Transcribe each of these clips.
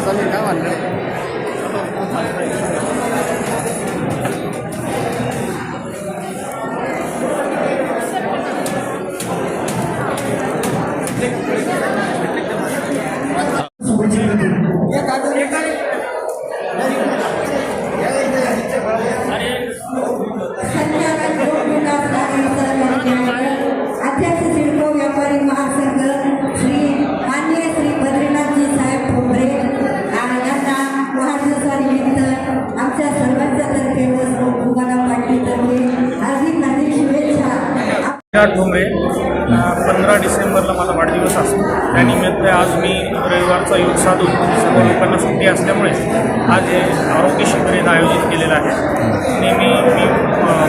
चर्चा चालू आहे काय म्हणणं ठोंबरे पंधरा डिसेंबरला माझा वाढदिवस असतो. त्यानिमित्त आज मी रविवारचा योग साधून सर्व लोकांना सुट्टी असल्यामुळे आज हे आरोग्य शिबिर आयोजित केलेलं आहे. नेहमी मी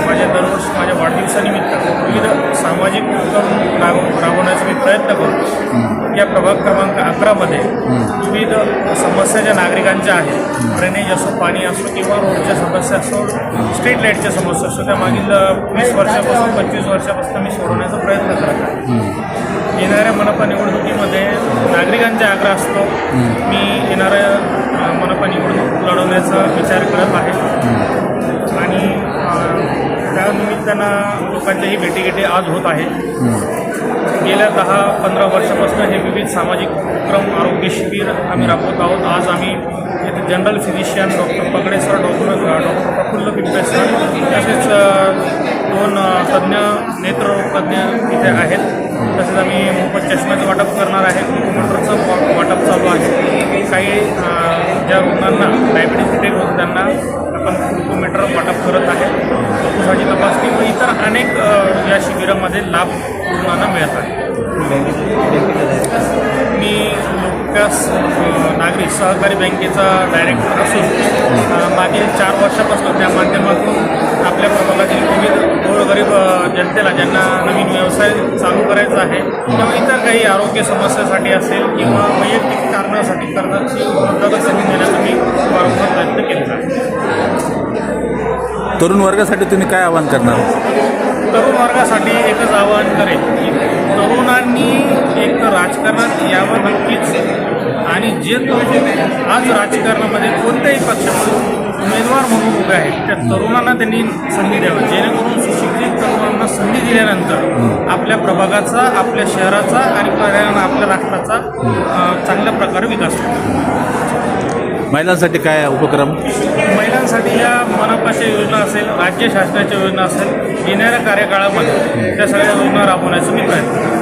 माझ्या दरवर्षी माझ्या वाढदिवसानिमित्त विविध सामाजिक उपक्रम राब राबवण्याचा मी प्रयत्न करतो या प्रभाग क्रमांक अकरामध्ये विविध समस्या ज्या नागरिकांच्या आहेत ड्रेनेज असो पाणी असो किंवा रोडच्या समस्या असो स्ट्रीट लाईटच्या समस्या असो त्या मागील वीस वर्षापासून पंचवीस वर्षापासून मी सोडवण्याचा प्रयत्न करत आहे. येणाऱ्या मनपा निवडणुकीमध्ये नागरिकांचा आग्रह असतो. मी येणाऱ्या मनपा निवडणूक लढवण्याचा विचार करत आहे. निमित्तानं भेटीगेटी आज होत आहे. गेल्या दहा पंधरा वर्षापासून हे विविध सामाजिक उपक्रम आरोग्य शिबिर आम्ही राबवत आहोत. आज आम्ही इथे general physician doctor Pagade sir doctor doctor Prafulla Pimple sir तसेच दोन तज्ज्ञ नेत्ररोग इथे आहेत. तसेच आम्ही मोफत चष्म्याचं वाटप करणार आहे. ग्लुकोमीटरचं वाटप चालू आहे. काही ज्या रुग्णांना डायबिटीस डिटेक्ट होतं त्यांना आपण ग्लुकोमीटर वाटप करत आहे. तपासणी व अनेक या शिबिरामध्ये लाभ रुग्णांना मिळत आहे. मी लोकविकास अ, नागरिक सहकारी बँकेचा डायरेक्टर असून मागील चार वर्षापासून त्या माध्यमातून आपल्या प्रभागातील विविध गोरगरीब जनतेला ज्यांना नवीन व्यवसाय चालू करायचा आहे किंवा इतर काही आरोग्य समस्यासाठी असेल किंवा वैयक्तिक कारणासाठी कर्जाची मदत संधी देण्याचा मी वारंवार प्रयत्न केलेला आहे. तरुण वर्गासाठी तुम्ही काय आवाहन करणार? तरुण वर्गासाठी एकच आवाहन करेन की तरुणांनी एक राजकारणात यावं नक्कीच. आणि जे तरुण आज राजकारणामध्ये कोणत्याही पक्षामध्ये उमेदवार म्हणून उभे आहेत त्या तरुणांना त्यांनी संधी द्यावी. जेणेकरून सुशिक्षित तरुणांना संधी दिल्यानंतर आपल्या प्रभागाचा आपल्या शहराचा आणि पर्यायानं आपल्या राष्ट्राचा चांगल्या प्रकारे विकास होईल. महिलांसाठी काय उपक्रम? महिलांसाठी या शासनाच्या योजना असेल राज्य शासनाच्या योजना असेल येणाऱ्या कार्यकाळामध्ये त्या सगळ्या योजना राबवण्याचा मी प्रयत्न